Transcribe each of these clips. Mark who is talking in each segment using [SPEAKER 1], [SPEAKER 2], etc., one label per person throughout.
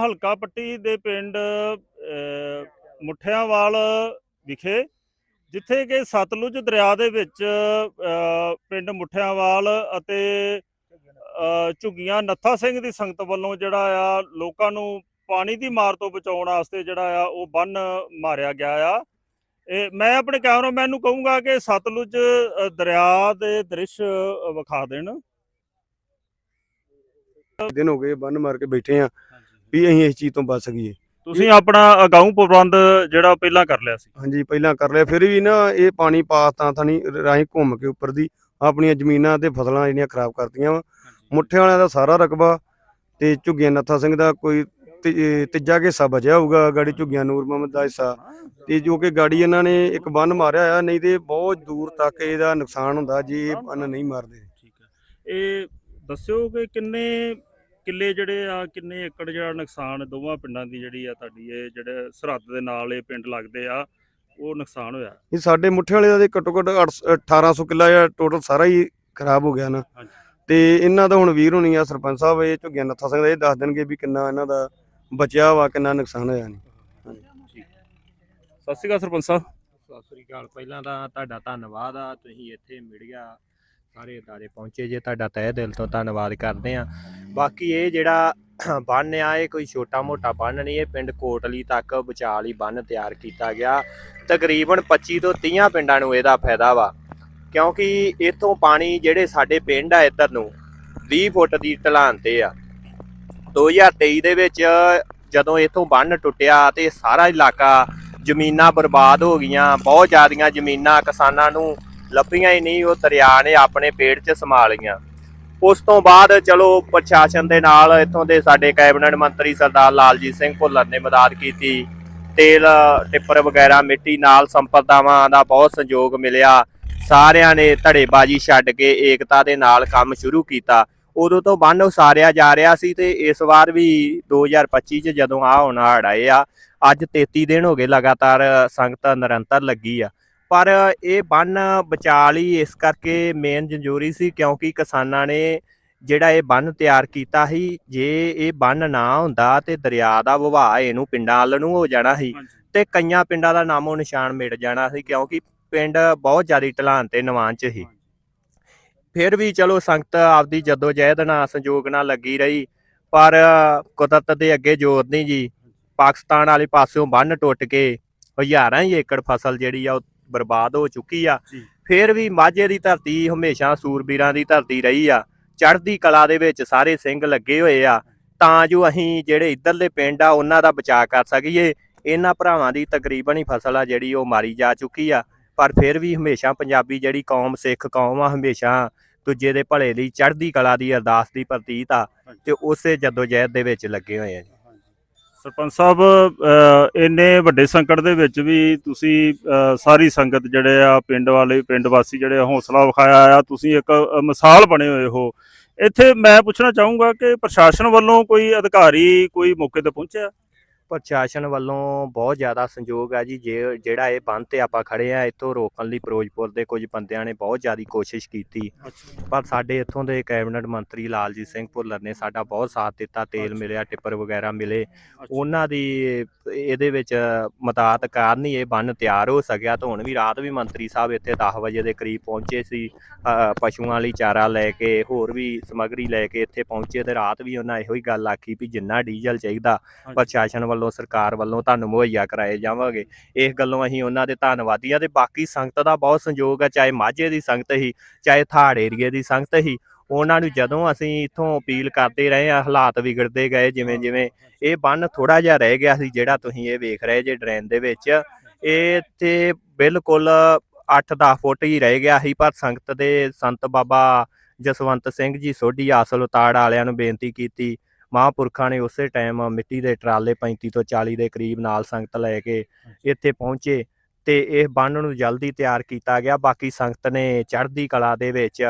[SPEAKER 1] ਹਲਕਾ ਪੱਟੀ ਦੇ ਪਿੰਡ ਮੁੱਠਿਆਂਵਾਲ ਵਿਖੇ ਜਿੱਥੇ ਕਿ ਸਤਲੁਜ ਦਰਿਆ ਦੇ ਵਿੱਚ ਪਿੰਡ ਮੁੱਠਿਆਂਵਾਲ ਅਤੇ ਅਹ, ਨੱਥਾ ਸਿੰਘ ਦੀ ਸੰਗਤ ਵੱਲੋਂ ਜਿਹੜਾ ਆ ਲੋਕਾਂ ਨੂੰ ਪਾਣੀ ਦੀ ਮਾਰ ਤੋਂ ਬਚਾਉਣ ਵਾਸਤੇ ਜਿਹੜਾ ਆ ਉਹ ਬੰਨ ਮਾਰਿਆ ਗਿਆ ਆ। ਇਹ ਮੈਂ ਆਪਣੇ ਕੈਮਰਾਮੈਨ ਨੂੰ ਕਹੂੰਗਾ ਕਿ ਸਤਲੁਜ ਦਰਿਆ ਦੇ ਦ੍ਰਿਸ਼ ਵਿਖਾ ਦੇਣ।
[SPEAKER 2] ਦਿਨ ਹੋ ਗਏ ਬੰਨ ਮਾਰ ਕੇ ਬੈਠੇ ਆ। ਵੀ ਅਸੀਂ ਇਸ ਚੀਜ਼ ਤੋਂ ਬਚ ਸਕੀਏ।
[SPEAKER 1] ਤੁਸੀਂ ਆਪਣਾ ਅਗਾਊਂ ਪ੍ਰਬੰਧ ਜਿਹੜਾ ਪਹਿਲਾਂ ਕਰ ਲਿਆ ਸੀ।
[SPEAKER 2] ਹਾਂਜੀ ਪਹਿਲਾਂ ਕਰ ਲਿਆ। ਫਿਰ ਵੀ ਨਾ ਇਹ ਪਾਣੀ ਪਾਸ ਤਾਂ ਥਾਣੀ ਰਾਹੀਂ ਘੁੰਮ ਕੇ ਉੱਪਰ ਦੀ ਆਪਣੀਆਂ ਜ਼ਮੀਨਾਂ ਤੇ ਫਸਲਾਂ ਜਿਹੜੀਆਂ ਖਰਾਬ ਕਰਤੀਆਂ ਵਾ। ਮੁੱਠੇ ਵਾਲਿਆਂ ਦਾ ਸਾਰਾ ਰਕਬਾ ਤੇ ਝੁੱਗੀਆਂ ਨੱਥਾ ਸਿੰਘ ਦਾ ਕੋਈ ਤੀਜਾ ਕੁ ਹਿੱਸਾ ਬਚਿਆ ਹੋਊਗਾ ਗਾੜੀ ਝੁੱਗੀਆਂ ਨੂਰ ਮੁਹੰਮਦ ਦਾ ਹਿੱਸਾ। ਤੇ ਜੋ ਕਿ ਗਾੜੀ ਇਹਨਾਂ ਨੇ ਇੱਕ ਬੰਨ ਮਾਰਿਆ ਆ ਨਹੀਂ ਤੇ ਬਹੁਤ ਦੂਰ ਤੱਕ ਇਹਦਾ ਨੁਕਸਾਨ ਹੁੰਦਾ ਜੇ ਇਹ ਬੰਨ ਨਹੀਂ ਮਾਰਦੇ।
[SPEAKER 1] ਠੀਕ ਹੈ। ਇਹ ਦੱਸਿਓ ਕਿ ਕਿੰਨੇ ਕਿੱਲੇ ਜਿਹੜੇ ਆ ਕਿੰਨੇ ਏਕੜ ਜਿਹੜਾ ਨੁਕਸਾਨ ਦੋਵਾਂ ਪਿੰਡਾਂ ਦੀ ਜਿਹੜੀ ਆ ਤੁਹਾਡੀ ਇਹ ਜਿਹੜੇ ਸਰਹੱਦ ਦੇ ਨਾਲ ਇਹ ਪਿੰਡ ਲੱਗਦੇ ਆ ਉਹ ਨੁਕਸਾਨ ਹੋਇਆ?
[SPEAKER 2] ਇਹ ਸਾਡੇ ਮੁੱਠੇ ਵਾਲੇ ਦਾ ਘੱਟੋ ਘੱਟ 1800 ਕਿੱਲਾ ਜਾਂ ਟੋਟਲ ਸਾਰਾ ਹੀ ਖਰਾਬ ਹੋ ਗਿਆ ਨਾ। ਤੇ ਇਹਨਾਂ ਦਾ ਹੁਣ ਵੀਰ ਹੋਣੀ ਆ ਸਰਪੰਚ ਸਾਹਿਬ ਇਹ ਝੁੱਗਿਆ ਨੱਥਾ ਸਿੰਘ ਦਾ ਇਹ ਦੱਸ ਦੇਣਗੇ ਵੀ ਕਿੰਨਾ ਇਹਨਾਂ ਦਾ ਬਚਿਆ ਵਾ ਕਿੰਨਾ ਨੁਕਸਾਨ ਹੋਇਆ ਨਹੀਂ
[SPEAKER 1] ਸਤਿ ਸ਼੍ਰੀ ਅਕਾਲ ਸਰਪੰਚ ਸਾਹਿਬ।
[SPEAKER 3] ਸਤਿ ਸ੍ਰੀ ਅਕਾਲ। ਪਹਿਲਾਂ ਤਾਂ ਤੁਹਾਡਾ ਧੰਨਵਾਦ ਆ ਤੁਸੀਂ ਇੱਥੇ ਮੀਡੀਆ ਸਾਰੇ ਅਦਾਰੇ ਪਹੁੰਚੇ ਜੇ, ਤੁਹਾਡਾ ਤਹਿ ਦਿਲ ਤੋਂ ਧੰਨਵਾਦ ਕਰਦੇ ਆ ਬਾਕੀ ਇਹ ਜਿਹੜਾ ਬੰਨ ਆ, ਇਹ ਕੋਈ ਛੋਟਾ ਮੋਟਾ ਬੰਨ ਨਹੀਂ, ਇਹ ਪਿੰਡ ਕੋਟਲੀ ਤੱਕ ਬਚਾਅ ਲਈ ਬੰਨ ਤਿਆਰ ਕੀਤਾ ਗਿਆ। ਤਕਰੀਬਨ 25 ਤੋਂ 30 ਪਿੰਡਾਂ ਨੂੰ ਇਹਦਾ ਫਾਇਦਾ ਵਾ, ਕਿਉਂਕਿ ਇਥੋਂ ਪਾਣੀ ਜਿਹੜੇ ਸਾਡੇ ਪਿੰਡ ਆ ਇੱਧਰ ਨੂੰ 20 ਫੁੱਟ ਦੀ ਢਲਾਨ ਤੇ ਆ। 2023 ਦੇ ਵਿੱਚ ਜਦੋਂ ਇਥੋਂ ਬੰਨ ਟੁੱਟਿਆ ਤੇ ਸਾਰਾ ਇਲਾਕਾ ਜ਼ਮੀਨਾਂ ਬਰਬਾਦ ਹੋ ਗਈਆਂ, ਬਹੁਤ ਜ਼ਿਆਦੀਆਂ ਜ਼ਮੀਨਾਂ ਕਿਸਾਨਾਂ ਨੂੰ ਲੱਭੀਆਂ ਹੀ ਨਹੀਂ, ਉਹ ਦਰਿਆ ਨੇ ਆਪਣੇ ਪੇਟ 'ਚ ਸਮਾ ਲਈਆਂ। ਉਸ ਤੋਂ ਬਾਅਦ ਚਲੋ ਪ੍ਰਸ਼ਾਸਨ ਦੇ ਨਾਲ ਇੱਥੋਂ ਦੇ ਸਾਡੇ ਕੈਬਨਿਟ ਮੰਤਰੀ ਸਰਦਾਰ ਲਾਲਜੀਤ ਸਿੰਘ ਭੁੱਲਰ ਨੇ ਮਦਦ ਕੀਤੀ। ਤੇਲ, ਟਿੱਪਰ ਵਗੈਰਾ, ਮਿੱਟੀ ਨਾਲ ਸੰਪਰਦਾਵਾਂ ਦਾ ਬਹੁਤ ਸੰਯੋਗ ਮਿਲਿਆ। ਸਾਰਿਆਂ ਨੇ ਧੜੇਬਾਜ਼ੀ ਛੱਡ ਕੇ ਏਕਤਾ ਦੇ ਨਾਲ ਕੰਮ ਸ਼ੁਰੂ ਕੀਤਾ। ਉਦੋਂ ਤੋਂ ਬੰਨ ਉਸਾਰਿਆ ਜਾ ਰਿਹਾ ਸੀ ਤੇ ਇਸ ਵਾਰ ਵੀ 2025 ਚ ਜਦੋਂ ਆ ਹੁਣ ਹੜ੍ਹ ਆਏ ਆ, ਅੱਜ 33 ਦਿਨ ਹੋ ਗਏ ਲਗਾਤਾਰ ਸੰਗਤ ਨਿਰੰਤਰ ਲੱਗੀ ਆ। ਪਰ ਇਹ ਬੰਨ ਬਚਾ ਲਈ ਇਸ ਕਰਕੇ ਮੇਨ ਜੰਜੂਰੀ ਸੀ ਕਿਉਂਕਿ ਕਿਸਾਨਾਂ ਨੇ ਜਿਹੜਾ ਇਹ ਬੰਨ ਤਿਆਰ ਕੀਤਾ ਸੀ ਜੇ ਇਹ ਬੰਨ ਨਾ ਹੁੰਦਾ ਤੇ ਦਰਿਆ ਦਾ ਵਹਾਅ ਇਹਨੂੰ ਪਿੰਡਾਂ ਵੱਲ ਨੂੰ ਹੋ ਜਾਣਾ ਸੀ ਤੇ ਕਈਆਂ ਪਿੰਡਾਂ ਦਾ ਨਾਮੋ ਨਿਸ਼ਾਨ ਮਿਟ ਜਾਣਾ ਸੀ ਕਿਉਂਕਿ ਪਿੰਡ ਬਹੁਤ ਜ਼ਿਆਦਾ ਢਲਾਨ ਤੇ ਨਿਵਾਨ ਚ ਸੀ। ਫਿਰ ਵੀ ਚਲੋ ਸੰਗਤ ਆਪਦੀ ਜਦੋਂ ਜਹਿਦ ਨਾਲ ਸੰਯੋਗ ਨਾਲ ਲੱਗੀ ਰਹੀ ਪਰ ਕੁਦਰਤ ਦੇ ਅੱਗੇ ਜ਼ੋਰ ਨਹੀਂ ਜੀ। ਪਾਕਿਸਤਾਨ ਵਾਲੇ ਪਾਸਿਓਂ ਬੰਨ ਟੁੱਟ ਕੇ ਹਜ਼ਾਰਾਂ ਹੀ ਏਕੜ ਫਸਲ ਜਿਹੜੀ ਆ ਉਹ ਬਰਬਾਦ ਹੋ ਚੁੱਕੀ ਆ। ਫਿਰ ਵੀ ਮਾਝੇ ਦੀ ਧਰਤੀ ਹਮੇਸ਼ਾ ਸੂਰਬੀਰਾਂ ਦੀ ਧਰਤੀ ਰਹੀ ਆ। ਚੜ੍ਹਦੀ ਕਲਾ ਦੇ ਵਿੱਚ ਸਾਰੇ ਸਿੰਘ ਲੱਗੇ ਹੋਏ ਆ। ਤਾਂ ਜੋ ਅਸੀਂ ਜਿਹੜੇ ਇੱਧਰਲੇ ਪਿੰਡ ਆ ਉਹਨਾਂ ਦਾ ਬਚਾਅ ਕਰ ਸਕੀਏ। ਇਹਨਾਂ ਭਰਾਵਾਂ ਦੀ ਤਕਰੀਬਨ ਹੀ ਫਸਲ ਆ ਜਿਹੜੀ ਉਹ ਮਾਰੀ ਜਾ ਚੁੱਕੀ ਆ। ਪਰ ਫਿਰ ਵੀ ਹਮੇਸ਼ਾ ਪੰਜਾਬੀ ਜਿਹੜੀ ਕੌਮ ਸਿੱਖ ਕੌਮ ਆ ਹਮੇਸ਼ਾ ਦੂਜੇ ਦੇ ਭਲੇ ਲਈ ਚੜ੍ਹਦੀ ਕਲਾ ਦੀ ਅਰਦਾਸ ਦੀ ਪ੍ਰਤੀਤ ਆ। ਤੇ ਉਸੇ ਜਦੋਜਹਿਦ ਦੇ ਵਿੱਚ ਲੱਗੇ ਹੋਏ ਆ।
[SPEAKER 1] ਸਰਪੰਚ ਸਾਹਿਬ ਅ, ਇੰਨੇ ਵੱਡੇ ਸੰਕਟ ਦੇ ਵਿੱਚ ਵੀ ਤੁਸੀਂ ਅ, ਸਾਰੀ ਸੰਗਤ ਜਿਹੜੇ ਆ ਪਿੰਡ ਵਾਲੇ ਪਿੰਡ ਵਾਸੀ ਜਿਹੜੇ ਆ, ਹੌਸਲਾ ਵਿਖਾਇਆ ਆ। ਤੁਸੀਂ ਇੱਕ ਮਿਸਾਲ ਬਣੇ ਹੋਏ ਹੋ। ਇੱਥੇ ਮੈਂ ਪੁੱਛਣਾ ਚਾਹੂੰਗਾ ਕਿ ਪ੍ਰਸ਼ਾਸਨ ਵੱਲੋਂ ਕੋਈ ਅਧਿਕਾਰੀ ਕੋਈ ਮੌਕੇ ਤੇ ਪਹੁੰਚਿਆ?
[SPEAKER 3] ਪ੍ਰਸ਼ਾਸਨ ਵੱਲੋਂ ਬਹੁਤ ਜ਼ਿਆਦਾ ਸੰਯੋਗ ਆ ਜੀ ਜੇ ਜਿਹੜਾ ਇਹ ਬੰਦ ਤੇ ਆਪਾਂ ਖੜੇ ਆ ਇੱਥੋਂ ਰੋਕਣ ਲਈ ਫਿਰੋਜ਼ਪੁਰ ਦੇ ਕੁਝ ਬੰਦਿਆਂ ਨੇ ਬਹੁਤ ਜ਼ਿਆਦਾ ਕੋਸ਼ਿਸ਼ ਕੀਤੀ। ਪਰ ਸਾਡੇ ਇੱਥੋਂ ਦੇ ਕੈਬਨਿਟ ਮੰਤਰੀ ਲਾਲਜੀਤ ਸਿੰਘ ਭੁੱਲਰ ਨੇ ਸਾਡਾ ਬਹੁਤ ਸਾਥ ਦਿੱਤਾ ਤੇਲ ਮਿਲਿਆ ਟਿੱਪਰ ਵਗੈਰਾ ਮਿਲੇ। ਉਹਨਾਂ ਦੀ ਇਹਦੇ ਵਿੱਚ ਮਦਦ ਕਾਰਨ ਹੀ ਇਹ ਬੰਨ ਤਿਆਰ ਹੋ ਸਕਿਆ ਤਾਂ ਹੁਣ ਵੀ ਰਾਤ ਵੀ ਮੰਤਰੀ ਸਾਹਿਬ ਇੱਥੇ 10 ਵਜੇ ਦੇ ਕਰੀਬ ਪਹੁੰਚੇ ਸੀ ਪਸ਼ੂਆਂ ਲਈ ਚਾਰਾ ਲੈ ਕੇ ਹੋਰ ਵੀ ਸਮੱਗਰੀ ਲੈ ਕੇ ਇੱਥੇ ਪਹੁੰਚੇ ਤੇ ਰਾਤ ਵੀ ਉਹਨਾਂ ਇਹੋ ਹੀ ਗੱਲ ਆਖੀ ਵੀ ਜਿੰਨਾ ਡੀਜ਼ਲ ਚਾਹੀਦਾ ਪ੍ਰਸ਼ਾਸਨ ਵੱਲੋਂ ਸਰਕਾਰ ਵੱਲੋਂ ਤੁਹਾਨੂੰ ਮੁਹੱਈਆ ਕਰਾਏ ਜਾਵਾਂਗੇ। ਇਸ ਗੱਲੋਂ ਅਸੀਂ ਉਹਨਾਂ ਦੇ ਧੰਨਵਾਦੀ ਆ ਤੇ ਬਾਕੀ ਸੰਗਤ ਦਾ ਬਹੁਤ ਸੰਯੋਗ ਹੈ, ਚਾਹੇ ਮਾਝੇ ਦੀ ਸੰਗਤ ਹੀ, ਚਾਹੇ ਥਾੜ ਏਰੀਏ ਦੀ ਸੰਗਤ ਹੀ। ਉਹਨਾਂ ਨੂੰ ਜਦੋਂ ਅਸੀਂ ਇਥੋਂ ਅਪੀਲ ਕਰਦੇ ਰਹੇ ਆ ਹਾਲਾਤ ਵਿਗੜਦੇ ਗਏ, ਜਿਵੇਂ ਜਿਵੇਂ ਇਹ ਬੰਨ ਥੋੜਾ ਜਿਹਾ ਰਹਿ ਗਿਆ ਸੀ, ਜਿਹੜਾ ਤੁਸੀਂ ਇਹ ਵੇਖ ਰਹੇ ਜੇ ਡਰੇਨ ਦੇ ਵਿੱਚ, ਇਹ ਤੇ ਬਿਲਕੁਲ 8-10 ਫੁੱਟ ਹੀ ਰਹਿ ਗਿਆ ਸੀ, ਪਰ ਸੰਗਤ ਦੇ ਸੰਤ ਬਾਬਾ ਜਸਵੰਤ ਸਿੰਘ ਜੀ ਸੋਢੀ ਆਸਲ ਉਤਾੜ ਵਾਲਿਆਂ ਨੂੰ ਬੇਨਤੀ ਕੀਤੀ ਮਹਾਂਪੁਰਖਾਂ ਨੇ ਉਸੇ ਟਾਈਮ ਮਿੱਟੀ ਦੇ ਟਰਾਲੇ 35 ਤੋਂ 40 ਦੇ ਕਰੀਬ ਨਾਲ ਸੰਗਤ ਲੈ ਕੇ ਇੱਥੇ ਪਹੁੰਚੇ ਤੇ ਇਹ ਬੰਨ ਨੂੰ ਜਲਦੀ ਤਿਆਰ ਕੀਤਾ ਗਿਆ। ਬਾਕੀ ਸੰਗਤ ਨੇ ਚੜ੍ਹਦੀ ਕਲਾ ਦੇ ਵਿੱਚ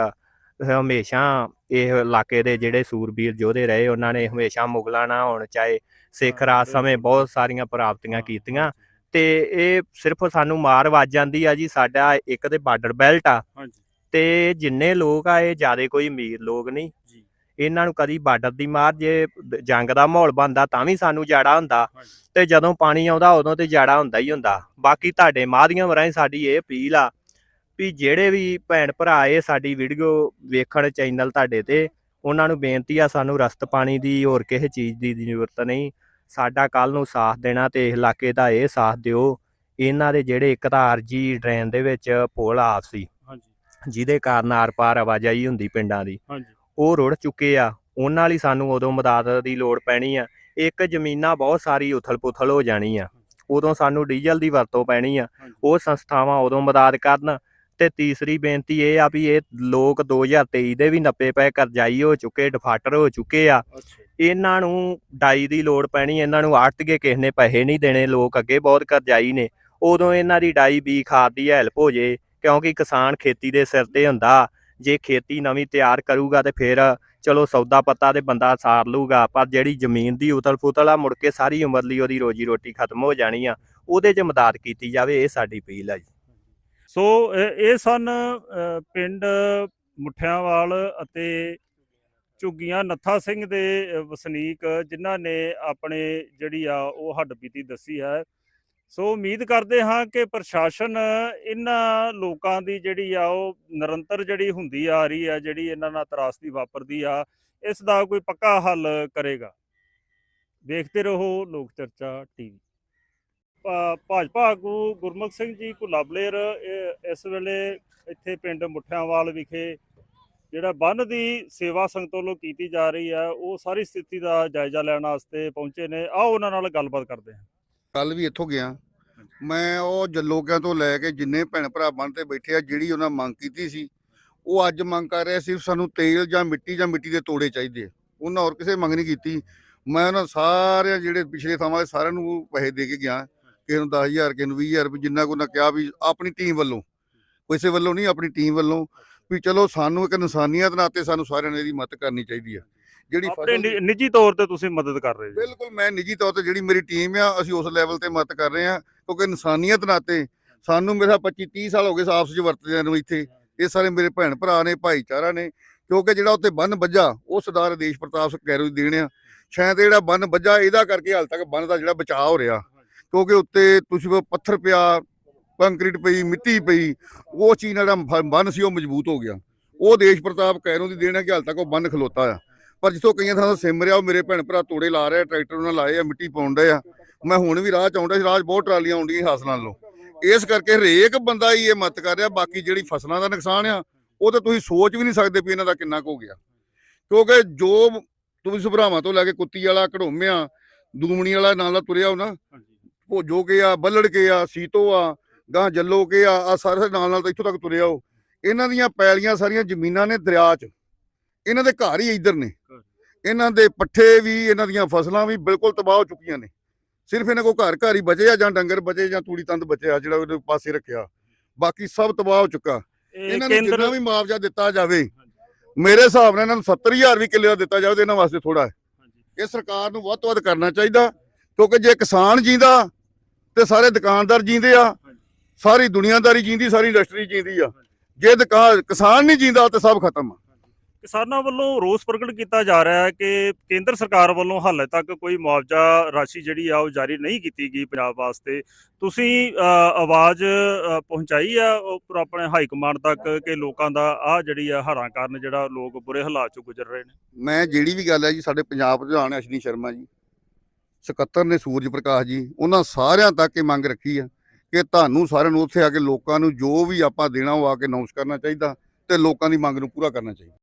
[SPEAKER 3] ਹਮੇਸ਼ਾ ਇਹ ਇਲਾਕੇ ਦੇ ਜਿਹੜੇ ਸੂਰਬੀਰ ਯੋਧੇ ਰਹੇ ਉਹਨਾਂ ਨੇ ਹਮੇਸ਼ਾ ਮੁਗਲਾਂ ਨਾਲ ਹੋਣ ਚਾਹੇ ਸਿੱਖ ਰਾਜ ਸਮੇਂ ਬਹੁਤ ਸਾਰੀਆਂ ਪ੍ਰਾਪਤੀਆਂ ਕੀਤੀਆਂ। ਤੇ ਇਹ ਸਿਰਫ ਸਾਨੂੰ ਮਾਰ ਵੱਜ ਜਾਂਦੀ ਆ ਜੀ ਸਾਡਾ ਇੱਕ ਤੇ ਬਾਰਡਰ ਬੈਲਟ ਆ
[SPEAKER 1] ਹਾਂਜੀ।
[SPEAKER 3] ਤੇ ਜਿੰਨੇ ਲੋਕ ਆ ਇਹ ਜਿਆਦੇ ਕੋਈ ਅਮੀਰ ਲੋਕ ਨਹੀਂ।
[SPEAKER 1] ਜੀ।
[SPEAKER 3] ਇਹਨਾਂ ਨੂੰ ਕਦੀ ਬਾਰਡਰ ਦੀ ਮਾਰ ਜੇ ਜੰਗ ਦਾ ਮਾਹੌਲ ਬਣਦਾ ਤਾਂ ਵੀ ਸਾਨੂੰ ਜਾੜਾ ਹੁੰਦਾ। ਤੇ ਜਦੋਂ ਪਾਣੀ ਆਉਂਦਾ ਉਦੋਂ ਤੇ ਜਾੜਾ ਹੁੰਦਾ ਹੀ ਹੁੰਦਾ। ਬਾਕੀ ਤੁਹਾਡੇ ਮਾਧਿਅਮ ਰਾਹੀਂ ਸਾਡੀ ਇਹ ਅਪੀਲ ਆ ਵੀ ਜਿਹੜੇ ਵੀ ਭੈਣ ਭਰਾ ਇਹ ਸਾਡੀ ਵੀਡੀਓ ਵੇਖਣ ਚੈਨਲ ਤੁਹਾਡੇ ਤੇ ਉਹਨਾਂ ਨੂੰ ਬੇਨਤੀ ਆ ਸਾਨੂੰ ਰਸਤ ਪਾਣੀ ਦੀ ਹੋਰ ਕਿਸੇ ਚੀਜ਼ ਦੀ ਜ਼ਰੂਰਤ ਨਹੀਂ। ਸਾਡਾ ਕੱਲ ਨੂੰ ਸਾਥ ਦੇਣਾ ਤੇ ਇਸ ਇਲਾਕੇ ਦਾ ਇਹ ਸਾਥ ਦਿਓ। ਇਹਨਾਂ ਦੇ ਜਿਹੜੇ ਇੱਕ ਤਾਂ ਆਰਜੀ ਡਰੇਨ ਦੇ ਵਿੱਚ ਪੁਲ ਆਪ ਸੀ ਜਿਹਦੇ ਕਾਰਨ ਆਰ-ਪਾਰ ਆਵਾਜਾਈ ਹੁੰਦੀ ਪਿੰਡਾਂ ਦੀ।
[SPEAKER 1] ਹਾਂਜੀ।
[SPEAKER 3] ਉਹ ਰੁੜ ਚੁੱਕੇ ਆ। ਉਹਨਾਂ ਲਈ ਸਾਨੂੰ ਉਦੋਂ ਮਦਦ ਦੀ ਲੋੜ ਪੈਣੀ ਆ। ਇੱਕ ਜ਼ਮੀਨਾਂ ਬਹੁਤ ਸਾਰੀ ਉਥਲ-ਪੁਥਲ ਹੋ ਜਾਣੀ ਆ। ਉਦੋਂ ਸਾਨੂੰ ਡੀਜ਼ਲ ਦੀ ਵਰਤੋਂ ਪੈਣੀ ਆ। ਉਹ ਸੰਸਥਾਵਾਂ ਉਦੋਂ ਮਦਦ ਕਰਨ। ਤੇ ਤੀਸਰੀ ਬੇਨਤੀ ਇਹ ਆ ਵੀ ਇਹ ਲੋਕ 2023 ਦੇ ਵੀ ਨੱਪੇ ਪਏ ਕਰਜ਼ਾਈ ਹੋ ਚੁੱਕੇ ਡਿਫਾਲਟਰ ਹੋ ਚੁੱਕੇ ਆ। ਇਹਨਾਂ ਨੂੰ ਡਾਈ ਦੀ ਲੋੜ ਪੈਣੀ ਇਹਨਾਂ ਨੂੰ ਆੜਤੀਏ ਕਿਸ ਨੇ ਪੈਸੇ ਨਹੀਂ ਦੇਣੇ ਲੋਕ ਅੱਗੇ ਬਹੁਤ ਕਰਜ਼ਾਈ ਨੇ। ਉਦੋਂ ਇਹਨਾਂ ਦੀ ਡਾਈ ਵੀ ਖਾਦ ਦੀ ਹੈਲਪ ਹੋ ਜੇ ਕਿਉਂਕਿ ਕਿਸਾਨ ਖੇਤੀ ਦੇ ਸਿਰ ਤੇ ਹੁੰਦਾ। ਜੇ ਖੇਤੀ ਨਵੀਂ ਤਿਆਰ ਕਰੂਗਾ ਤੇ ਫਿਰ ਚਲੋ ਸੌਦਾ ਪੱਤਾ ਤੇ ਬੰਦਾ ਸਾਰ ਲੂਗਾ ਪਰ ਜਿਹੜੀ ਜ਼ਮੀਨ ਦੀ ਉਤਲ ਫੁਤਲ ਆ, ਮੁੜ ਕੇ ਸਾਰੀ ਉਮਰ ਲਈ ਉਹਦੀ ਰੋਜੀ ਰੋਟੀ ਖਤਮ ਹੋ ਜਾਣੀ ਆ, ਉਹਦੇ 'ਚ ਮਦਦ ਕੀਤੀ ਜਾਵੇ, ਇਹ ਸਾਡੀ ਅਪੀਲ ਆ ਜੀ।
[SPEAKER 1] ਸੋ ਇਹ ਸਨ ਪਿੰਡ ਮੁੱਠਿਆਂਵਾਲ ਅਤੇ ਝੁੱਗੀਆਂ ਨੱਥਾ ਸਿੰਘ ਦੇ ਵਸਨੀਕ, ਜਿਨ੍ਹਾਂ ਨੇ ਆਪਣੇ ਜਿਹੜੀ ਆ ਉਹ ਹੱਡਬੀਤੀ ਦੱਸੀ ਹੈ। ਸੋ ਉਮੀਦ ਕਰਦੇ ਹਾਂ ਕਿ ਪ੍ਰਸ਼ਾਸਨ ਇਹਨਾਂ ਲੋਕਾਂ ਦੀ ਜਿਹੜੀ ਆ ਉਹ ਨਿਰੰਤਰ ਜਿਹੜੀ ਹੁੰਦੀ ਆ ਰਹੀ ਆ, ਜਿਹੜੀ ਇਹਨਾਂ ਨਾਲ ਤਰਾਸਦੀ ਵਾਪਰਦੀ ਆ, ਇਸ ਦਾ ਕੋਈ ਪੱਕਾ ਹੱਲ ਕਰੇਗਾ। ਦੇਖਦੇ ਰਹੋ ਲੋਕ ਚਰਚਾ ਟੀਵੀ। ਭਾ- ਭਾਜਪਾ ਆਗੂ ਗੁਰਮੁਖ ਸਿੰਘ ਜੀ ਕੁਲਾਬਲੇਰ ਇਸ ਵੇਲੇ ਇੱਥੇ ਪਿੰਡ ਮੁੱਠਿਆਂਵਾਲ ਵਿਖੇ ਜਿਹੜਾ ਬੰਨ ਦੀ ਸੇਵਾ ਸੰਗਤ ਵੱਲੋਂ ਕੀਤੀ ਜਾ ਰਹੀ ਹੈ ਉਹ ਸਾਰੀ ਸਥਿਤੀ ਦਾ ਜਾਇਜ਼ਾ ਲੈਣ ਵਾਸਤੇ ਪਹੁੰਚੇ ਨੇ। ਆਓ ਉਹਨਾਂ ਨਾਲ ਗੱਲਬਾਤ ਕਰਦੇ ਹਾਂ।
[SPEAKER 4] ਕੱਲ ਵੀ ਇੱਥੋਂ ਗਿਆ। ਮੈਂ ਉਹ ਜੱਲੋਕਿਆਂ ਤੋਂ ਲੈ ਕੇ ਜਿੰਨੇ ਭੈਣ ਭਰਾ ਬੰਨ ਤੇ ਬੈਠੇ ਆ ਜਿਹੜੀ ਉਹਨਾਂ ਮੰਗ ਕੀਤੀ ਸੀ ਉਹ ਅੱਜ ਮੰਗ ਕਰ ਰਹੇ ਸੀ ਸਾਨੂੰ ਤੇਲ ਜਾਂ ਮਿੱਟੀ ਜਾਂ ਮਿੱਟੀ ਦੇ ਤੋੜੇ ਚਾਹੀਦੇ। ਉਹਨਾਂ ਹੋਰ ਕਿਸੇ ਮੰਗ ਨਹੀਂ ਕੀਤੀ। ਮੈਂ ਉਹਨਾਂ ਸਾਰਿਆਂ ਜਿਹੜੇ ਪਿਛਲੇ ਥਾਵਾਂ ਦੇ ਸਾਰਿਆਂ ਨੂੰ ਪੈਸੇ ਦੇ ਕੇ ਗਿਆ। ਕਿਸੇ ਨੂੰ 10000 ਕਿਸੇ ਨੂੰ 20000 ਰੁਪਏ ਜਿੰਨਾ ਕੋ ਨਾ ਕਿਹਾ ਵੀ ਆਪਣੀ ਟੀਮ ਵੱਲੋਂ। ਕਿਸੇ ਵੱਲੋਂ ਨਹੀਂ ਆਪਣੀ ਟੀਮ ਵੱਲੋਂ। ਵੀ ਚਲੋ ਸਾਨੂੰ ਇੱਕ ਇਨਸਾਨੀਅਤ ਨਾਤੇ ਸਾਨੂੰ ਸਾਰਿਆਂ ਨੇ ਇਹਦੀ ਮਦਦ ਕਰਨੀ ਚਾਹੀਦੀ ਆ। ਜਿਹੜੀ ਫਸਲ
[SPEAKER 1] ਨਿੱਜੀ ਤੌਰ ਤੇ ਤੁਸੀਂ ਮਦਦ ਕਰ ਰਹੇ ਜੀ।
[SPEAKER 4] ਬਿਲਕੁਲ ਮੈਂ ਨਿੱਜੀ ਤੌਰ ਤੇ ਜਿਹੜੀ ਮੇਰੀ ਟੀਮ ਆ ਅਸੀਂ ਉਸ ਲੈਵਲ ਤੇ ਮਦਦ ਕਰ ਰਹੇ ਆ ਕਿਉਂਕਿ ਇਨਸਾਨੀਅਤ ਨਾਤੇ ਸਾਨੂੰ ਮੇਰਾ 25 30 ਸਾਲ ਹੋ ਗਏ ਆਪਸ ਵਿੱਚ ਵਰਤਦਿਆਂ ਨੂੰ ਇੱਥੇ। ਇਹ ਸਾਰੇ ਮੇਰੇ ਭੈਣ ਭਰਾ ਨੇ ਭਾਈਚਾਰਾ ਨੇ ਕਿਉਂਕਿ ਜਿਹੜਾ ਉੱਥੇ ਬੰਨ ਵੱਜਾ ਉਹ ਸਰਦਾਰ ਦੇਸ਼ ਪ੍ਰਤਾਪ ਸਿੰਘ ਕੈਰੋ ਦੀ ਦੇਣ ਆ। ਸ਼ਾਇਦ ਜਿਹੜਾ ਬੰਨ ਵੱਜਾ ਇਹਦਾ ਕਰਕੇ ਹਾਲ ਤੱਕ ਬੰਨ ਦਾ ਜਿਹੜਾ ਬਚਾਅ ਹੋ ਰਿਹਾ। ਕਿਉਂਕਿ ਉੱਤੇ ਤੁਸੀਂ ਪੱਥਰ ਪਿਆ ਕੰਕਰੀਟ ਪਈ ਮਿੱਟੀ ਪਈ ਉਹ ਚੀਜ਼ ਨਾਲ ਬੰਨ ਸੀ ਉਹ ਮਜ਼ਬੂਤ ਹੋ ਗਿਆ। ਉਹ ਦੇਸ਼ ਪ੍ਰਤਾਪ ਕੈਰੋ ਦੀ ਦੇਣ ਕਿ ਹਾਲ ਤੱਕ ਉਹ ਬੰਨ ਖਲੋਤਾ ਆ। ਪਰ ਜਿੱਥੋਂ ਕਈਆਂ ਥਾਂ ਦਾ ਸਿਮ ਰਿਹਾ, ਉਹ ਮੇਰੇ ਭੈਣ ਭਰਾ ਤੋੜੇ ਲਾ ਰਹੇ ਟਰੈਕਟਰ ਉਹਨਾਂ ਲਾਏ ਆ, ਮਿੱਟੀ ਪਾਉਣ ਡਏ ਆ। ਮੈਂ ਹੁਣ ਵੀ ਰਾਹ ਚ ਆਉਂਦਾ ਸੀ, ਰਾਹ ਬਹੁਤ ਟਰਾਲੀਆਂ ਆਉਂਦੀਆਂ ਹਾਸਲਾਂ ਨਾਲੋਂ। ਇਸ ਕਰਕੇ ਹਰੇਕ ਬੰਦਾ ਹੀ ਇਹ ਮਤ ਕਰ ਰਿਹਾ, ਬਾਕੀ ਜਿਹੜੀ ਫਸਲਾਂ ਦਾ ਨੁਕਸਾਨ ਆ, ਉਹ ਤਾਂ ਤੁਸੀਂ ਸੋਚ ਵੀ ਨਹੀਂ ਸਕਦੇ ਵੀ ਇਹਨਾਂ ਦਾ ਕਿੰਨਾ ਕੁ ਹੋ ਗਿਆ। ਕਿਉਂਕਿ ਜੋ ਤੁਸੀਂ ਸੁਭਰਾਵਾਂ ਤੋਂ ਲੈ ਕੇ ਕੁੱਤੀ ਵਾਲਾ, ਘੜੋਮਿਆਂ, ਦੂਮਣੀ ਵਾਲਾ ਨਾਲ ਦਾ ਤੁਰਿਆ ਹੋ ਨਾ ਭੋਜੋ ਕੇ ਆ, ਬੱਲੜ ਕੇ ਆ, ਸੀਤੋ ਆ, ਗਾਂ ਜੱਲੋ ਕੇ ਆ ਆ ਸਾਰੇ ਨਾਲ ਨਾਲ ਤਾਂ ਇੱਥੋਂ ਤੱਕ ਤੁਰਿਆ ਉਹ। ਇਹਨਾਂ ਦੀਆਂ ਪੈਲੀਆਂ ਸਾਰੀਆਂ ਜ਼ਮੀਨਾਂ ਨੇ ਦਰਿਆ 'ਚ। ਇਹਨਾਂ ਦੇ ਘਰ ਹੀ ਇੱਧਰ ਨੇ। ਇਹਨਾਂ ਦੇ ਪੱਠੇ ਵੀ ਇਹਨਾਂ ਦੀਆਂ ਫਸਲਾਂ ਵੀ ਬਿਲਕੁਲ ਤਬਾਹ ਹੋ ਚੁੱਕੀਆਂ ਨੇ। ਸਿਰਫ ਇਹਨਾਂ ਕੋ ਘਰ ਘਰ ਹੀ ਬਚੇ ਆ ਜਾਂ ਡੰਗਰ ਬਚੇ ਜਾਂ ਤੂੜੀ ਤੰਦ ਬਚਿਆ ਜਿਹੜਾ ਉਹਦੇ ਪਾਸੇ ਰੱਖਿਆ। ਬਾਕੀ ਸਭ ਤਬਾਹ ਹੋ ਚੁੱਕਾ।
[SPEAKER 1] ਇਹ
[SPEAKER 4] ਇਹਨਾਂ ਨੂੰ ਜਿੰਨਾ ਵੀ ਮੁਆਵਜ਼ਾ ਦਿੱਤਾ ਜਾਵੇ ਮੇਰੇ ਹਿਸਾਬ ਨਾਲ ਇਹਨਾਂ ਨੂੰ 70000 ਵੀ ਕਿੱਲੇ ਦਾ ਦਿੱਤਾ ਜਾਵੇ ਤੇ ਇਹਨਾਂ ਵਾਸਤੇ ਥੋੜਾ ਹੈ। ਇਹ ਸਰਕਾਰ ਨੂੰ ਵੱਧ ਤੋਂ ਵੱਧ ਕਰਨਾ ਚਾਹੀਦਾ ਕਿਉਂਕਿ ਜੇ ਕਿਸਾਨ ਜੀਂਦਾ ਤੇ ਸਾਰੇ ਦੁਕਾਨਦਾਰ ਜੀਂਦੇ ਆ ਸਾਰੀ ਦੁਨੀਆਦਾਰੀ ਜੀਂਦੀ ਸਾਰੀ ਇੰਡਸਟਰੀ ਜੀਂਦੀ ਆ। ਜੇ ਕਿਸਾਨ ਨਹੀਂ ਜੀਂਦਾ ਤੇ ਸਭ ਖਤਮ ਆ।
[SPEAKER 1] ਕਿਸਾਨਾਂ ਵੱਲੋਂ ਰੋਸ ਪ੍ਰਗਟ ਕੀਤਾ ਜਾ ਰਿਹਾ ਹੈ ਕਿ ਕੇਂਦਰ ਸਰਕਾਰ ਵੱਲੋਂ ਹਾਲੇ ਤੱਕ ਕੋਈ ਮੁਆਵਜ਼ਾ ਰਾਸ਼ੀ ਜਿਹੜੀ ਆ ਉਹ ਜਾਰੀ ਨਹੀਂ ਕੀਤੀ ਗਈ ਪੰਜਾਬ ਵਾਸਤੇ। ਤੁਸੀਂ ਆਵਾਜ਼ ਪਹੁੰਚਾਈ ਆ ਉੱਪਰ ਆਪਣੇ ਹਾਈ ਕਮਾਂਡ ਤੱਕ ਕਿ ਲੋਕਾਂ ਦਾ ਆ ਜਿਹੜੀ ਆ ਹੜ੍ਹਾਂ ਕਾਰਨ ਜਿਹੜਾ ਲੋਕ ਬੁਰੇ ਹਾਲਾਤ ਚੋਂ ਗੁਜ਼ਰ ਰਹੇ ਨੇ?
[SPEAKER 4] ਮੈਂ ਜਿਹੜੀ ਵੀ ਗੱਲ ਹੈ ਜੀ, ਸਾਡੇ ਪੰਜਾਬ ਪ੍ਰਧਾਨ ਅਸ਼ਨੀ ਸ਼ਰਮਾ ਜੀ, ਸਕੱਤਰ ਨੇ ਸੂਰਜ ਪ੍ਰਕਾਸ਼ ਜੀ, ਉਹਨਾਂ ਸਾਰਿਆਂ ਤੱਕ ਇਹ ਮੰਗ ਰੱਖੀ ਆ ਕਿ ਤੁਹਾਨੂੰ ਸਾਰਿਆਂ ਨੂੰ ਉੱਥੇ ਆ ਕੇ ਲੋਕਾਂ ਨੂੰ ਜੋ ਵੀ ਆਪਾਂ ਦੇਣਾ ਉਹ ਆ ਕੇ ਅਨਾਉਂਸ ਕਰਨਾ ਚਾਹੀਦਾ ਤੇ ਲੋਕਾਂ ਦੀ ਮੰਗ ਨੂੰ ਪੂਰਾ ਕਰਨਾ ਚਾਹੀਦਾ।